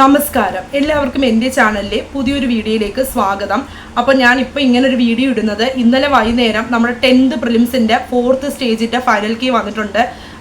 നമസ്കാരം. എല്ലാവർക്കും എന്റെ ചാനലിലെ പുതിയൊരു വീഡിയോയിലേക്ക് സ്വാഗതം. അപ്പോൾ ഞാൻ ഇപ്പോൾ ഇങ്ങനെ ഒരു വീഡിയോ ഇടുന്നത് ഇന്നലെ വൈകുന്നേരം നമ്മുടെ ടെൻത്ത് പ്രിലിംസിന്റെ ഫോർത്ത് സ്റ്റേജിന്റെ ഫൈനൽ കീ വന്നിട്ടുണ്ട്.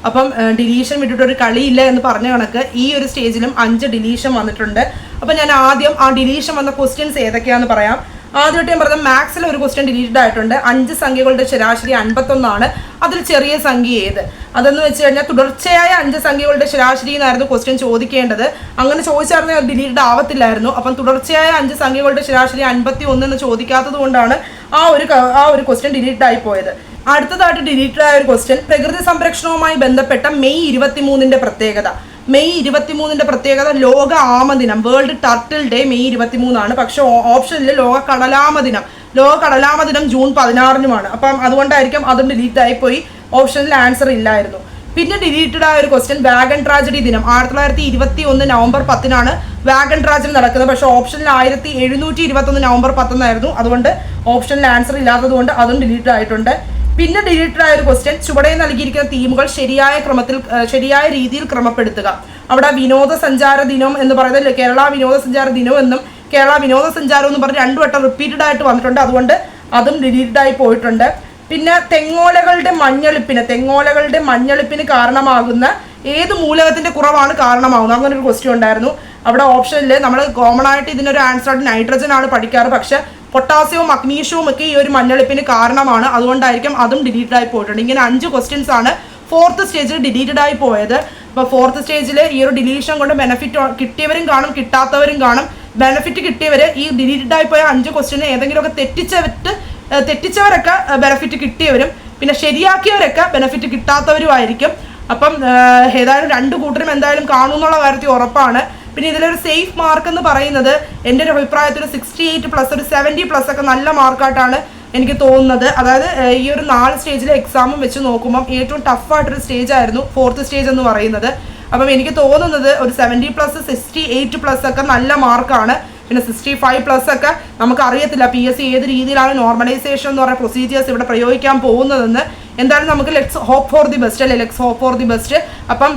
അപ്പം ഡിലീഷൻ വിട്ടിട്ട് ഒരു കളിയില്ല എന്ന് പറഞ്ഞ കണക്ക് ഈ ഒരു സ്റ്റേജിലും അഞ്ച് ഡിലീഷൻ വന്നിട്ടുണ്ട്. അപ്പോൾ ഞാൻ ആദ്യം ആ ഡിലീഷൻ വന്ന ക്വസ്റ്റ്യൻസ് ഏതൊക്കെയാണെന്ന് പറയാം. ആദ്യമായിട്ട് ഞാൻ പറഞ്ഞത് മാത്സിൽ ഒരു ക്വസ്റ്റ്യൻ ഡിലീറ്റഡ് ആയിട്ടുണ്ട്. അഞ്ച് സംഖ്യകളുടെ ശരാശരി അൻപത്തൊന്നാണ്. അതിൽ ചെറിയ സംഖ്യ ഏത്? അതെന്ന് വെച്ച് കഴിഞ്ഞാൽ തുടർച്ചയായ അഞ്ച് സംഖ്യകളുടെ ശരാശരി എന്നായിരുന്നു ക്വസ്റ്റ്യൻ ചോദിക്കേണ്ടത്. അങ്ങനെ ചോദിച്ചായിരുന്നു ഡിലീറ്റഡ് ആവത്തില്ലായിരുന്നു. അപ്പം തുടർച്ചയായ അഞ്ച് സംഖ്യകളുടെ ശരാശരി അൻപത്തി ഒന്ന് എന്ന് ചോദിക്കാത്തത് കൊണ്ടാണ് ആ ഒരു ആ ഒരു ക്വസ്റ്റ്യൻ ഡിലീറ്റഡ് ആയി പോയത്. അടുത്തതായിട്ട് ഡിലീറ്റഡ് ആയ ഒരു ക്വസ്റ്റ്യൻ പ്രകൃതി സംരക്ഷണവുമായി ബന്ധപ്പെട്ട മെയ് ഇരുപത്തിമൂന്നിന്റെ പ്രത്യേകത. മെയ് ഇരുപത്തിമൂന്നിന്റെ പ്രത്യേകത ലോക ആമ ദിനം വേൾഡ് ടർട്ടിൽ ഡേ മെയ് ഇരുപത്തിമൂന്നാണ്. പക്ഷെ ഓപ്ഷനിൽ ലോക കടലാമ ദിനം ലോക കടലാമ ദിനം ജൂൺ പതിനാറിനുമാണ്. അപ്പം അതുകൊണ്ടായിരിക്കും അതും ഡിലീറ്റ് ആയിപ്പോയി ഓപ്ഷനിൽ ആൻസർ ഇല്ലായിരുന്നു. പിന്നെ ഡിലീറ്റഡ് ആയ ഒരു ക്വസ്റ്റ്യൻ വാഗൺ ട്രാജഡി ദിനം. ആയിരത്തി തൊള്ളായിരത്തി ഇരുപത്തി ഒന്ന് നവംബർ പത്തിനാണ് വാഗൺ ട്രാജഡി നടക്കുന്നത്. പക്ഷെ ഓപ്ഷനിൽ ആയിരത്തി എഴുന്നൂറ്റി ഇരുപത്തി ഒന്ന് നവംബർ പത്തൊന്നായിരുന്നു. അതുകൊണ്ട് ഓപ്ഷനിൽ ആൻസർ ഇല്ലാത്തത് കൊണ്ട് അതും ഡിലീറ്റ് ആയിട്ടുണ്ട്. പിന്നെ ഡിലീറ്റഡ് ആയ ഒരു ക്വസ്റ്റ്യൻ ചുവടെ നൽകിയിരിക്കുന്ന തീമുകൾ ശരിയായ ക്രമത്തിൽ ശരിയായ രീതിയിൽ ക്രമപ്പെടുത്തുക. അവിടെ വിനോദസഞ്ചാര ദിനം എന്ന് പറയുന്നത് കേരള വിനോദസഞ്ചാര ദിനം എന്നും കേരള വിനോദസഞ്ചാരം എന്ന് പറഞ്ഞ് രണ്ടു വട്ടം റിപ്പീറ്റഡ് ആയിട്ട് വന്നിട്ടുണ്ട്. അതുകൊണ്ട് അതും ഡിലീറ്റഡ് ആയി പോയിട്ടുണ്ട്. പിന്നെ തെങ്ങോലകളുടെ മഞ്ഞളിപ്പിന് തെങ്ങോലകളുടെ മഞ്ഞളിപ്പിന് കാരണമാകുന്ന ഏത് മൂലകത്തിന്റെ കുറവാണ് കാരണമാകുന്നത്? അങ്ങനെ ഒരു ക്വസ്റ്റ്യൻ ഉണ്ടായിരുന്നു. അവിടെ ഓപ്ഷനിൽ നമ്മൾ കോമൺ ആയിട്ട് ഇതിനൊരു ആൻസർ നൈട്രജൻ ആണ് പഠിക്കാറ്. പക്ഷെ പൊട്ടാസ്യവും മഗ്നീഷ്യവും ഒക്കെ ഈ ഒരു മഞ്ഞളിപ്പിന് കാരണമാണ്. അതുകൊണ്ടായിരിക്കും അതും ഡിലീറ്റഡ് ആയി പോയിട്ടുണ്ട്. ഇങ്ങനെ അഞ്ച് ക്വസ്റ്റ്യൻസ് ആണ് ഫോർത്ത് സ്റ്റേജിൽ ഡിലീറ്റഡ് ആയി പോയത്. അപ്പോൾ ഫോർത്ത് സ്റ്റേജിൽ ഈ ഒരു ഡിലീഷൻ കൊണ്ട് ബെനിഫിറ്റ് കിട്ടിയവരും കാണും കിട്ടാത്തവരും കാണും. ബെനിഫിറ്റ് കിട്ടിയവർ ഈ ഡിലീറ്റഡ് ആയി പോയ അഞ്ച് ക്വസ്റ്റ്യന് ഏതെങ്കിലുമൊക്കെ തെറ്റിച്ചവിട്ട് ഏഹ് തെറ്റിച്ചവരൊക്കെ ബെനിഫിറ്റ് കിട്ടിയവരും. പിന്നെ ശരിയാക്കിയവരൊക്കെ ബെനിഫിറ്റ് കിട്ടാത്തവരുമായിരിക്കും. അപ്പം ഏതായാലും രണ്ട് കൂട്ടരും എന്തായാലും കാണുമെന്നുള്ള കാര്യത്തിൽ ഉറപ്പാണ്. പിന്നെ ഇതിലൊരു സേഫ് മാർക്ക് എന്ന് പറയുന്നത് എന്റെ ഒരു അഭിപ്രായത്തിൽ സിക്സ്റ്റി എയ്റ്റ് പ്ലസ് ഒരു സെവന്റി പ്ലസ് ഒക്കെ നല്ല മാർക്കായിട്ടാണ് എനിക്ക് തോന്നുന്നത്. അതായത് ഈ ഒരു നാല് സ്റ്റേജിലെ എക്സാമും വെച്ച് നോക്കുമ്പം ഏറ്റവും ടഫായിട്ടൊരു സ്റ്റേജ് ആയിരുന്നു ഫോർത്ത് സ്റ്റേജ് എന്ന് പറയുന്നത്. അപ്പം എനിക്ക് തോന്നുന്നത് ഒരു seventy plus sixty eight plus ഒക്കെ നല്ല മാർക്കാണ് പിന്നെ സിക്സ്റ്റി ഫൈവ് പ്ലസ് ഒക്കെ നമുക്ക് അറിയത്തില്ല പി എസ് സി ഏത് രീതിയിലാണ് നോർമലൈസേഷൻ എന്ന് പറയുന്ന പ്രൊസീജിയേഴ്സ് ഇവിടെ പ്രയോഗിക്കാൻ പോകുന്നതെന്ന്. എന്തായാലും നമുക്ക് let's hope for the best അല്ലെ? Let's hope for the best അപ്പം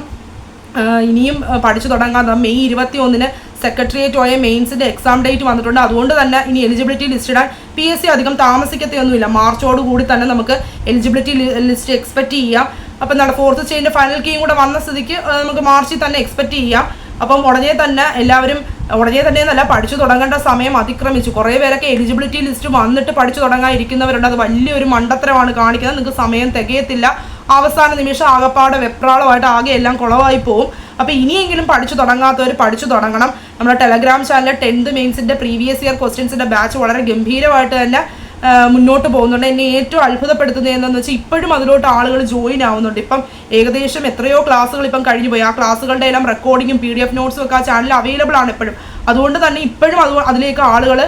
ഇനിയും പഠിച്ചു തുടങ്ങാൻ മെയ് ഇരുപത്തി ഒന്നിന് സെക്രട്ടേറിയറ്റ് പോയ മെയിൻസിന്റെ എക്സാം ഡേറ്റ് വന്നിട്ടുണ്ട്. അതുകൊണ്ട് തന്നെ ഇനി എലിജിബിലിറ്റി ലിസ്റ്റ് ഇടാൻ പി എസ് സി അധികം താമസിക്കത്തെയൊന്നുമില്ല. മാർച്ചോട് കൂടി തന്നെ നമുക്ക് എലിജിബിലിറ്റി ലിസ്റ്റ് എക്സ്പെക്റ്റ് ചെയ്യാം. അപ്പം നമ്മുടെ ഫോർത്ത് സ്റ്റേജിന്റെ ഫൈനൽ കീയും കൂടെ വന്ന സ്ഥിതിക്ക് നമുക്ക് മാർച്ചിൽ തന്നെ എക്സ്പെക്റ്റ് ചെയ്യാം. അപ്പം ഉടനെ തന്നെ എല്ലാവരും ഉടനെ തന്നെ നല്ല പഠിച്ചു തുടങ്ങേണ്ട സമയം അതിക്രമിച്ചു. കുറേ പേരൊക്കെ എലിജിബിലിറ്റി ലിസ്റ്റ് വന്നിട്ട് പഠിച്ചു തുടങ്ങാതിരിക്കുന്നവരുണ്ട് അത് വലിയൊരു മണ്ടത്തരമാണ് കാണിക്കുന്നത്. നിങ്ങൾക്ക് സമയം തികയത്തില്ല. അവസാന നിമിഷം ആകപ്പാടെ വെപ്രാളമായിട്ട് ആകെ എല്ലാം കുളവായി പോവും. അപ്പോൾ ഇനിയെങ്കിലും പഠിച്ചു തുടങ്ങാത്തവർ പഠിച്ചു തുടങ്ങണം. നമ്മുടെ ടെലഗ്രാം ചാനലിലെ ടെൻത്ത് മെയിൻസിന്റെ പ്രീവിയസ് ഇയർ ക്വസ്റ്റ്യൻസിന്റെ ബാച്ച് വളരെ ഗംഭീരമായിട്ട് തന്നെ മുന്നോട്ട് പോകുന്നുണ്ട്. എന്നെ ഏറ്റവും അത്ഭുതപ്പെടുത്തുന്നത് എന്താണെന്ന് വെച്ചാൽ ഇപ്പോഴും അതിലോട്ട് ആളുകൾ ജോയിൻ ആവുന്നുണ്ട്. ഇപ്പം ഏകദേശം എത്രയോ ക്ലാസ്സുകൾ ഇപ്പം കഴിഞ്ഞു പോയി. ആ ക്ലാസ്സുകളുടെ എല്ലാം റെക്കോർഡിങ്ങും പി ഡി എഫ് നോട്ട്സും ഒക്കെ ആ ചാനലിൽ അവൈലബിൾ ആണ് എപ്പോഴും. അതുകൊണ്ട് തന്നെ ഇപ്പോഴും അത് അതിലേക്ക് ആളുകൾ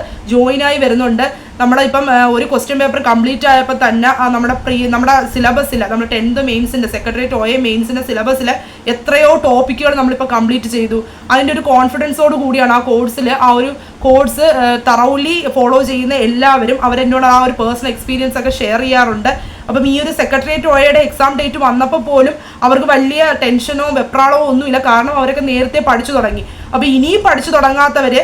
ആയി വരുന്നുണ്ട്. നമ്മുടെ ഇപ്പം ഒരു ക്വസ്റ്റ്യൻ പേപ്പർ കംപ്ലീറ്റ് ആയപ്പോൾ തന്നെ നമ്മുടെ പ്രീ നമ്മുടെ സിലബസിൽ നമ്മുടെ ടെൻത്ത് മെയിൻസിന്റെ സെക്രട്ടേറിയറ്റ് ഒ എ മെയിൻസിന്റെ സിലബസിൽ എത്രയോ ടോപ്പിക്കുകൾ നമ്മളിപ്പോൾ കംപ്ലീറ്റ് ചെയ്തു. അതിന്റെ ഒരു കോൺഫിഡൻസോട് കൂടിയാണ് ആ കോഴ്സിൽ ആ ഒരു കോഴ്സ് തറൗലി ഫോളോ ചെയ്യുന്ന എല്ലാവരും അവരെന്നോട് ആ ഒരു പേഴ്സണൽ എക്സ്പീരിയൻസ് ഒക്കെ ഷെയർ ചെയ്യാറുണ്ട്. അപ്പം ഈ ഒരു സെക്രട്ടേറിയറ്റ് ഒയുടെ എക്സാം ഡേറ്റ് വന്നപ്പോൾ പോലും അവർക്ക് വലിയ ടെൻഷനോ വെപ്രാളോ ഒന്നുമില്ല കാരണം അവരൊക്കെ നേരത്തെ പഠിച്ചു തുടങ്ങി. അപ്പോൾ ഇനിയും പഠിച്ചു തുടങ്ങാത്തവർ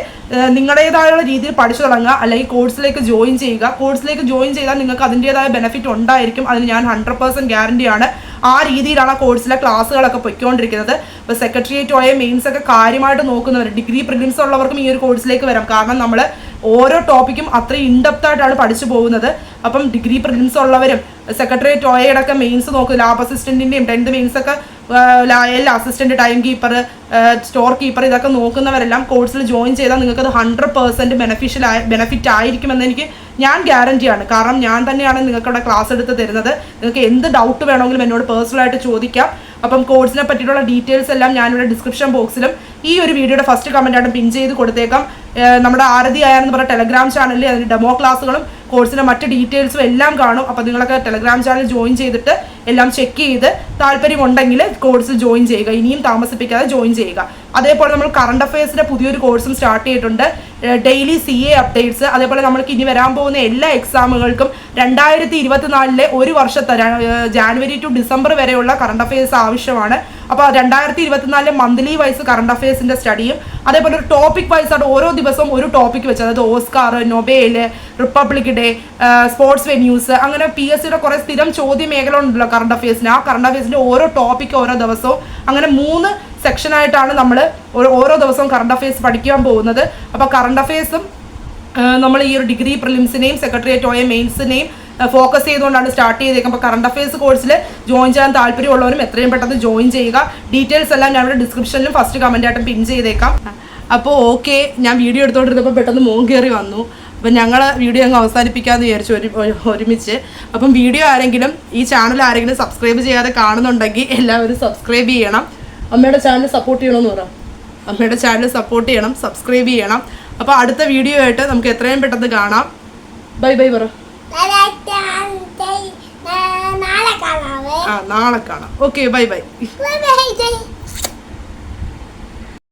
നിങ്ങളുടേതായുള്ള രീതിയിൽ പഠിച്ചു തുടങ്ങുക അല്ലെങ്കിൽ കോഴ്സിലേക്ക് ജോയിൻ ചെയ്യുക. കോഴ്സിലേക്ക് ജോയിൻ ചെയ്താൽ നിങ്ങൾക്ക് അതിന്റേതായ ബെനിഫിറ്റ് ഉണ്ടായിരിക്കും. അതിന് ഞാൻ ഹൺഡ്രഡ് പേഴ്സന്റ് ഗ്യാരണ്ടിയാണ് ആ രീതിയിലാണ് ആ കോഴ്സിലെ ക്ലാസ്സുകളൊക്കെ പൊയ്ക്കൊണ്ടിരിക്കുന്നത്. ഇപ്പോൾ സെക്രട്ടേറിയറ്റ് ഒയ മെയിൻസ് ഒക്കെ കാര്യമായിട്ട് നോക്കുന്നവർ ഡിഗ്രി പ്രിലിംസ് ഉള്ളവർക്കും ഈ ഒരു കോഴ്സിലേക്ക് വരാം. കാരണം നമ്മൾ ഓരോ ടോപ്പിക്കും അത്രയും ഇൻഡെപ്ത് ആയിട്ടാണ് പഠിച്ചു പോകുന്നത്. അപ്പം ഡിഗ്രി പ്രിലിംസ് ഉള്ളവരും സെക്രട്ടേറിയറ്റ് ഒയയുടെ മെയിൻസ് നോക്കും. ലാബ് അസിസ്റ്റന്റിന്റെയും ടെൻത്ത് മെയിൻസ് ഒക്കെ എല്ലാ assistant time keeper store keeper ഇതൊക്കെ നോക്കുന്നവരെല്ലാം കോഴ്സിൽ ജോയിൻ ചെയ്താൽ നിങ്ങൾക്ക് അത് ഹൺഡ്രഡ് പേഴ്സന്റ് ബെനഫിഷ്യൽ ആയി ബെനഫിറ്റ് ആയിരിക്കുമെന്ന് എനിക്ക് ഞാൻ ഗ്യാരണ്ടിയാണ് കാരണം ഞാൻ തന്നെയാണ് നിങ്ങൾക്ക് ഇവിടെ ക്ലാസ് എടുത്ത് തരുന്നത്. നിങ്ങൾക്ക് എന്ത് ഡൗട്ട് വേണമെങ്കിലും എന്നോട് പേഴ്സണലായിട്ട് ചോദിക്കാം. അപ്പം കോഴ്സിനെ പറ്റിയിട്ടുള്ള ഡീറ്റെയിൽസ് എല്ലാം ഞാനിവിടെ ഡിസ്ക്രിപ്ഷൻ ബോക്സിലും ഈ ഒരു വീഡിയോയുടെ ഫസ്റ്റ് കമന്റായിട്ട് പിൻ ചെയ്ത് കൊടുത്തേക്കാം. നമ്മുടെ ആരതി ആയെന്ന് പറഞ്ഞ ടെലഗ്രാം ചാനലിൽ അതിന്റെ ഡെമോ ക്ലാസ്സുകളും കോഴ്സിന്റെ മറ്റ് ഡീറ്റെയിൽസും എല്ലാം കാണും. അപ്പോൾ നിങ്ങളൊക്കെ ടെലഗ്രാം ചാനൽ ജോയിൻ ചെയ്തിട്ട് എല്ലാം ചെക്ക് ചെയ്ത് താല്പര്യമുണ്ടെങ്കിൽ കോഴ്സ് ജോയിൻ ചെയ്യുക. ഇനിയും താമസിപ്പിക്കാതെ ജോയിൻ ചെയ്യുക. അതേപോലെ നമ്മൾ കറണ്ട് അഫയേഴ്സിന്റെ പുതിയൊരു കോഴ്സും സ്റ്റാർട്ട് ചെയ്തിട്ടുണ്ട്. ഡെയിലി സി എ അപ്ഡേറ്റ്സ് അതേപോലെ നമ്മൾക്ക് ഇനി വരാൻ പോകുന്ന എല്ലാ എക്സാമുകൾക്കും രണ്ടായിരത്തി ഇരുപത്തിനാലിലെ ഒരു വർഷത്തെ ജാനുവരി ടു ഡിസംബർ വരെയുള്ള കറണ്ട് അഫയേഴ്സ് ആവശ്യമാണ്. അപ്പോൾ രണ്ടായിരത്തി ഇരുപത്തിനാലിലെ മന്ത്ലി വൈസ് കറണ്ട് അഫയേഴ്സിന്റെ സ്റ്റഡിയും അതേപോലെ ഒരു ടോപ്പിക് വൈസ് ആയിട്ട് ഓരോ ദിവസവും ഒരു ടോപ്പിക് വെച്ച് അതായത് Oscar Nobel Republic Day sports venues അങ്ങനെ പി എസ് സിയുടെ കുറെ സ്ഥിരം ചോദ്യ മേഖല ഉണ്ടല്ലോ കറണ്ട് അഫയേഴ്സിന് ആ കറണ്ട് അഫയേഴ്സിന്റെ ഓരോ ടോപ്പിക് ഓരോ ദിവസവും അങ്ങനെ മൂന്ന് സെക്ഷനായിട്ടാണ് നമ്മൾ ഓരോ ദിവസവും കറണ്ട് അഫയേഴ്സ് പഠിക്കാൻ പോകുന്നത്. അപ്പോൾ കറണ്ട് അഫയേഴ്സും നമ്മൾ ഈ ഒരു ഡിഗ്രി പ്രിലിംസിനെയും സെക്രട്ടേറിയറ്റ് ഓയ മെയിൻസിനെയും ഫോക്കസ് ചെയ്തുകൊണ്ടാണ് സ്റ്റാർട്ട് ചെയ്തേക്കുന്നത്. അപ്പോൾ കറണ്ട് അഫയേഴ്സ് കോഴ്സിൽ ജോയിൻ ചെയ്യാൻ താല്പര്യമുള്ളവരും എത്രയും പെട്ടെന്ന് ജോയിൻ ചെയ്യുക. ഡീറ്റെയിൽസ് എല്ലാം ഞാൻ ഇവിടെ ഡിസ്ക്രിപ്ഷനിലും ഫസ്റ്റ് കമന്റ് ആയിട്ട് പിൻ ചെയ്തേക്കാം. അപ്പോൾ ഓക്കെ ഞാൻ വീഡിയോ എടുത്തുകൊണ്ടിരുന്നപ്പോൾ പെട്ടെന്ന് മോൻ കയറി വന്നു. അപ്പം ഞങ്ങൾ വീഡിയോ അങ്ങ് അവസാനിപ്പിക്കാമെന്ന് വിചാരിച്ചു ഒരു- ഒരുമിച്ച്. അപ്പം വീഡിയോ ആരെങ്കിലും ഈ ചാനൽ ആരെങ്കിലും സബ്സ്ക്രൈബ് ചെയ്യാതെ കാണുന്നുണ്ടെങ്കിൽ എല്ലാവരും സബ്സ്ക്രൈബ് ചെയ്യണം. അമ്മയുടെ ചാനൽ സപ്പോർട്ട് ചെയ്യണമെന്ന് പറ. അമ്മയുടെ ചാനൽ സപ്പോർട്ട് ചെയ്യണം സബ്സ്ക്രൈബ് ചെയ്യണം. അപ്പോൾ അടുത്ത വീഡിയോ ആയിട്ട് നമുക്ക് എത്രയും പെട്ടെന്ന് കാണാം. ബൈ ബൈ പറ നാളെ കാണാവേ ആ നാളെ കാണാം. Okay bye bye bye bye